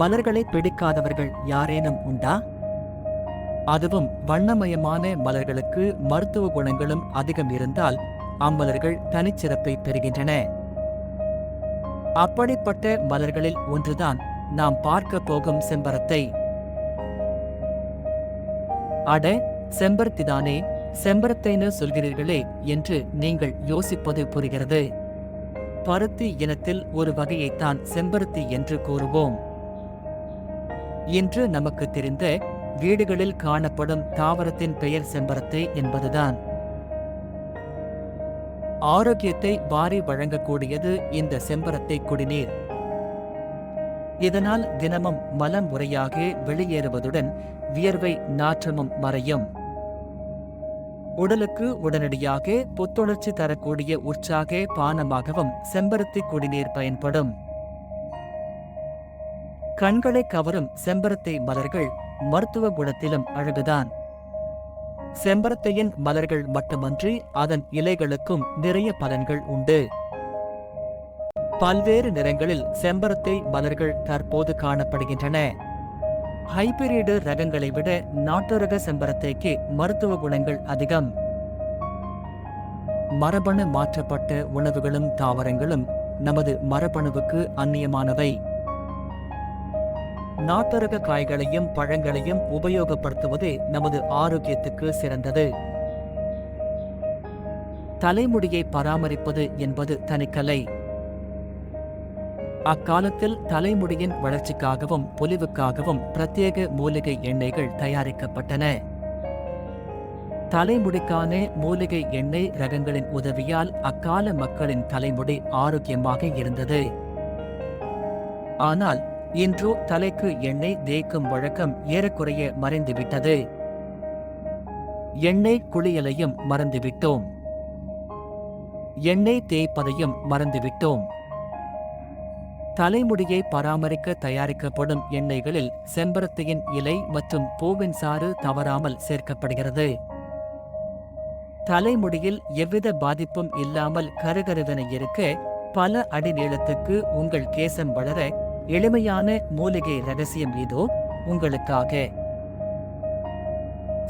மலர்களை பிடிக்காதவர்கள் யாரேனும் உண்டா? அதுவும் வண்ணமயமான மலர்களுக்கு மருத்துவ குணங்களும் அதிகம் இருந்தால் அம்மலர்கள் தனிச்சிறப்பை பெறுகின்றன. அப்படிப்பட்ட மலர்களில் ஒன்றுதான் நாம் பார்க்க போகும் செம்பரத்தை. அட செம்பருத்திதானே செம்பரத்தைன்னு சொல்கிறீர்களே என்று நீங்கள் யோசிப்பது புரிகிறது. பருத்தி இனத்தில் ஒரு வகையைத்தான் செம்பருத்தி என்று கூறுவோம். இன்று நமக்கு தெரிந்த வீடுகளில் காணப்படும் தாவரத்தின் பெயர் செம்பருத்தி என்பதுதான். ஆரோக்கியத்தை வாரி வழங்கக்கூடியது இந்த செம்பரத்தை குடிநீர். இதனால் தினமும் மலம் முறையாக வெளியேறுவதுடன் வியர்வை நாற்றமும் மறையும். உடலுக்கு உடனடியாக புத்துணர்ச்சி தரக்கூடிய உற்சாக பானமாகவும் செம்பருத்தி குடிநீர் பயன்படும். கண்களை கவரும் செம்பருத்தி மலர்கள் மருத்துவ குணத்திலும் அழகுதான். செம்பருத்தியின் மலர்கள் மட்டுமன்றி அதன் இலைகளுக்கும் நிறைய பலன்கள் உண்டு. பல்வேறு நிறங்களில் செம்பருத்தி மலர்கள் தற்போது காணப்படுகின்றன. ஹைபிரிடு ரகங்களை விட நாட்டு ரக செம்பருத்திக்கு மருத்துவ குணங்கள் அதிகம். மரபணு மாற்றப்பட்ட உணவுகளும் தாவரங்களும் நமது மரபணுவுக்கு அந்நியமானவை. நாட்டரக காய்களையும் பழங்களையும் உபயோகப்படுத்துவது நமது ஆரோக்கியத்துக்கு சிறந்தது. தலைமுடியை பராமரிப்பது என்பது தனிக்கலை. அக்காலத்தில் தலைமுடியின் வளர்ச்சிக்காகவும் பொலிவுக்காகவும் பிரத்யேக மூலிகை எண்ணெய்கள் தயாரிக்கப்பட்டன. தலைமுடிக்கான மூலிகை எண்ணெய் ரகங்களின் உதவியால் அக்கால மக்களின் தலைமுடி ஆரோக்கியமாக இருந்தது. ஆனால் இன்றோ தலைக்கு எண்ணெய் தேய்க்கும் வழக்கம் ஏறக்குறைய மறைந்துவிட்டது. எண்ணெய் குளியலையும் மறந்துவிட்டோம். எண்ணெய் தேய்ப்பதையும் மறந்துவிட்டோம். தலைமுடியை பராமரிக்க தயாரிக்கப்படும் எண்ணெய்களில் செம்பருத்தியின் இலை மற்றும் பூவின் சாறு தவறாமல் சேர்க்கப்படுகிறது. தலைமுடியில் எவ்வித பாதிப்பும் இல்லாமல் கருகருவென இருக்க பல அடி நீளத்துக்கு உங்கள் கேசம் வளர எளிமையான மூலிகை ரகசியம் இதோ உங்களுக்காக.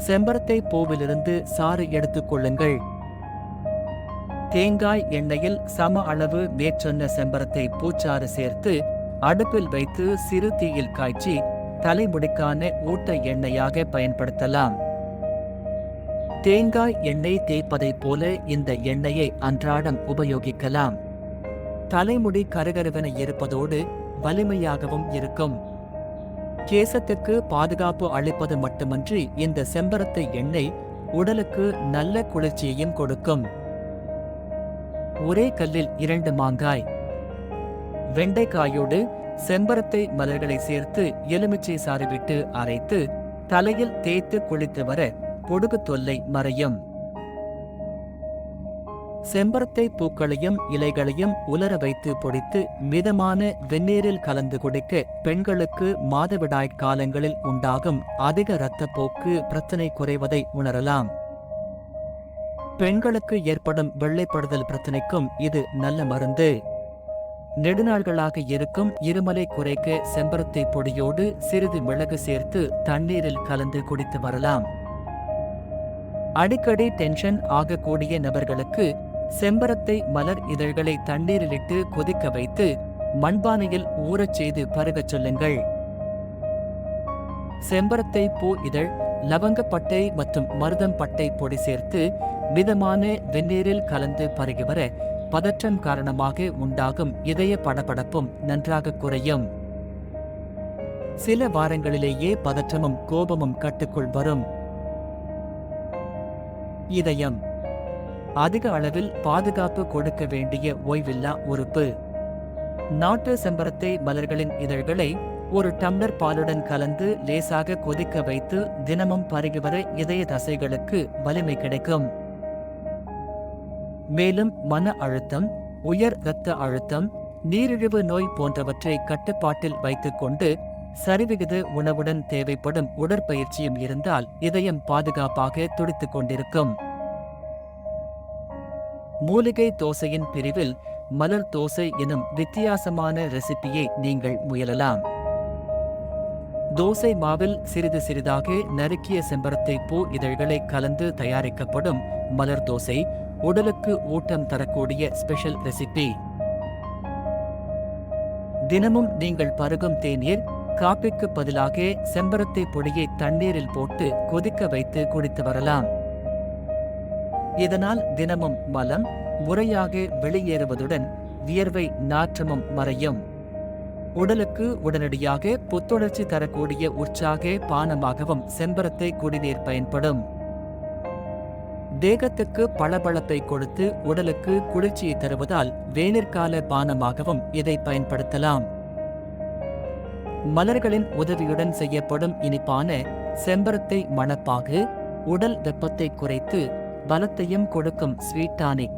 செம்பரத்தை பூவிலிருந்து சாறு எடுத்துக் கொள்ளுங்கள். தேங்காய் எண்ணெயில் சம அளவு மேற்சொன்ன செம்பரத்தை பூச்சாறு சேர்த்து அடுப்பில் வைத்து சிறு தீயில் காய்ச்சி தலைமுடிக்கான ஊட்ட எண்ணெயாக பயன்படுத்தலாம். தேங்காய் எண்ணெய் தேய்ப்பதைப் போல இந்த எண்ணெயை அன்றாடம் உபயோகிக்கலாம். தலைமுடி கருகருவென இருப்பதோடு வலிமையாகவும் இருக்கும். கேசத்துக்கு பாதுகாப்பு அளிப்பது மட்டுமன்றி இந்த செம்பரத்து எண்ணெய் உடலுக்கு நல்ல குளிர்ச்சியையும் கொடுக்கும். ஒரே கல்லில் இரண்டு மாங்காய். வெண்டைக்காயோடு செம்பரத்தை மலர்களை சேர்த்து எலுமிச்சை சாறு விட்டு அரைத்து தலையில் தேய்த்து குளித்து வர பொடுகு தொல்லை மறையும். செம்பருத்தை பூக்களையும் இலைகளையும் உலர வைத்து பொடித்து மிதமான வெந்நீரில் கலந்து குடிக்க பெண்களுக்கு மாதவிடாய் காலங்களில் உண்டாகும் அதிக இரத்தப்போக்கு பிரச்சனை குறைவதை உணரலாம். பெண்களுக்கு ஏற்படும் வெள்ளைப்படுதல் பிரச்சனைக்கும் இது நல்ல மருந்து. நெடுநாள்களாக இருக்கும் இருமலை குறைக்க செம்பருத்தை பொடியோடு சிறிது மிளகு சேர்த்து தண்ணீரில் கலந்து குடித்து வரலாம். அடிக்கடி டென்ஷன் ஆகக்கூடிய நபர்களுக்கு செம்பரத்தை மலர் இதழ்களை தண்ணீரிலிட்டு கொதிக்க வைத்து மண்பானையில் ஊறச் செய்து பருகச் சொல்லுங்கள். செம்பரத்தை பூ இதழ் லவங்கப்பட்டை மற்றும் மருதம் பட்டை பொடி சேர்த்து மிதமான வெந்நீரில் கலந்து பருகி வர பதற்றம் காரணமாக உண்டாகும் இதய படபடப்பும் நன்றாக குறையும். சில வாரங்களிலேயே பதற்றமும் கோபமும் கட்டுக்குள் வரும். இதயம் அதிக அளவில் பாதுகாப்பு கொடுக்க வேண்டிய ஓய்வில்லா உறுப்பு. நாட்டு செம்பரத்தை மலர்களின் இதழ்களை ஒரு டம்ளர் பாலுடன் கலந்து லேசாக கொதிக்க வைத்து தினமும் பருகி வர இதய தசைகளுக்கு வலிமை கிடைக்கும். மேலும் மன அழுத்தம் உயர் இரத்த அழுத்தம் நீரிழிவு நோய் போன்றவற்றை கட்டுப்பாட்டில் வைத்துக்கொண்டு சரிவிகித உணவுடன் தேவைப்படும் உடற்பயிற்சியும் இருந்தால் இதயம் பாதுகாப்பாக துடித்துக் கொண்டிருக்கும். மூலிகை தோசையின் பிரிவில் மலர் தோசை எனும் வித்தியாசமான ரெசிபியை நீங்கள் முயலலாம். தோசை மாவில் சிறிது சிறிதாக நறுக்கிய செம்பரத்தை பூ இதழ்களை கலந்து தயாரிக்கப்படும் மலர் தோசை உடலுக்கு ஊட்டம் தரக்கூடிய ஸ்பெஷல் ரெசிபி. தினமும் நீங்கள் பருகும் தேநீர் காப்பிக்கு பதிலாக செம்பரத்தை பொடியை தண்ணீரில் போட்டு கொதிக்க வைத்து குடித்து வரலாம். இதனால் தினமும் மலம் முறையாக வெளியேறுவதுடன் வியர்வை நாற்றமும் மறையும். உடலுக்கு உடனடியாக புத்துணர்ச்சி தரக்கூடிய உற்சாக பானமாகவும் செம்பரத்தை குடிநீர் பயன்படும். தேகத்துக்கு பளபளப்பை கொடுத்து உடலுக்கு குளிர்ச்சியை தருவதால் வேனிற்கால பானமாகவும் இதை பயன்படுத்தலாம். மலர்களின் உதவியுடன் செய்யப்படும் இனிப்பான செம்பரத்தை மணப்பாகு உடல் வெப்பத்தை குறைத்து பலத்தையும் கொடுக்கும் ஸ்வீட் டானிக்.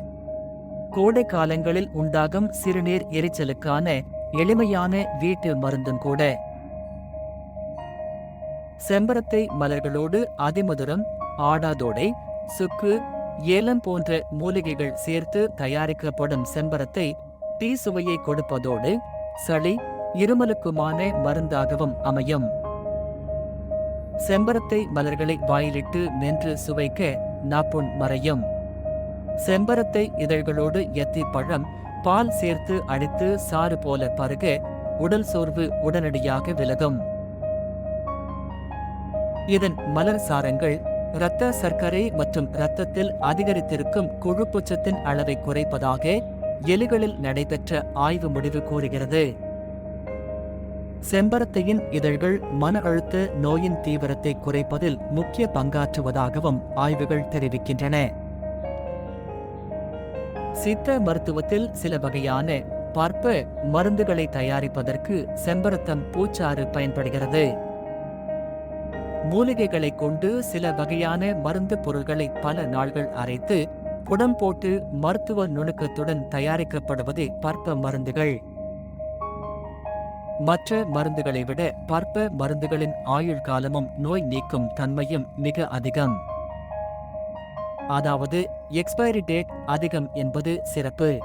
கோடை காலங்களில் உண்டாகும் சிறுநீர் எரிச்சலுக்கான எளிமையான வீட்டு மருந்தும் கூட. செம்பரத்தை மலர்களோடு அதிமதுரம் ஆடாதோடை சுக்கு ஏலம் போன்ற மூலிகைகள் சேர்த்து தயாரிக்கப்படும் செம்பரத்தை டீ சுவையை கொடுப்பதோடு சளி இருமலுக்குமான மருந்தாகவும் அமையும். செம்பரத்தை மலர்களை வாயிலிட்டு மென்று சுவைக்க நாப்புண் மறையும். செம்பரத்தை இதழ்களோடு எத்தி பழம் பால் சேர்த்து அடித்து சாறு போல பருக உடல் சோர்வு உடனடியாக விலகும். இதன் மலர் சாரங்கள் இரத்த சர்க்கரை மற்றும் இரத்தத்தில் அதிகரித்திருக்கும் கொழுப்புச்சத்தின் அளவை குறைப்பதாக எலிகளில் நடைபெற்ற ஆய்வு முடிவு கூறுகிறது. செம்பரத்தையின் இதழ்கள் மன அழுத்த நோயின் தீவிரத்தை குறைப்பதில் முக்கிய பங்காற்றுவதாகவும் ஆய்வுகள் தெரிவிக்கின்றன. சித்த மருத்துவத்தில் சில வகையான பற்ப மருந்துகளை தயாரிப்பதற்கு செம்பரத்தம் பூச்சாறு பயன்படுகிறது. மூலிகைகளை கொண்டு சில வகையான மருந்து பொருட்களை பல நாள்கள் அரைத்து புடம் போட்டு மருத்துவ நுணுக்கத்துடன் தயாரிக்கப்படுவதே பற்ப மருந்துகள். மற்ற மருந்துகளை விட பற்ப மருந்துகளின் ஆயுள் காலமும் நோய் நீக்கும் தன்மையும் மிக அதிகம். அதாவது எக்ஸ்பைரி டேட் அதிகம் என்பது சிறப்பு.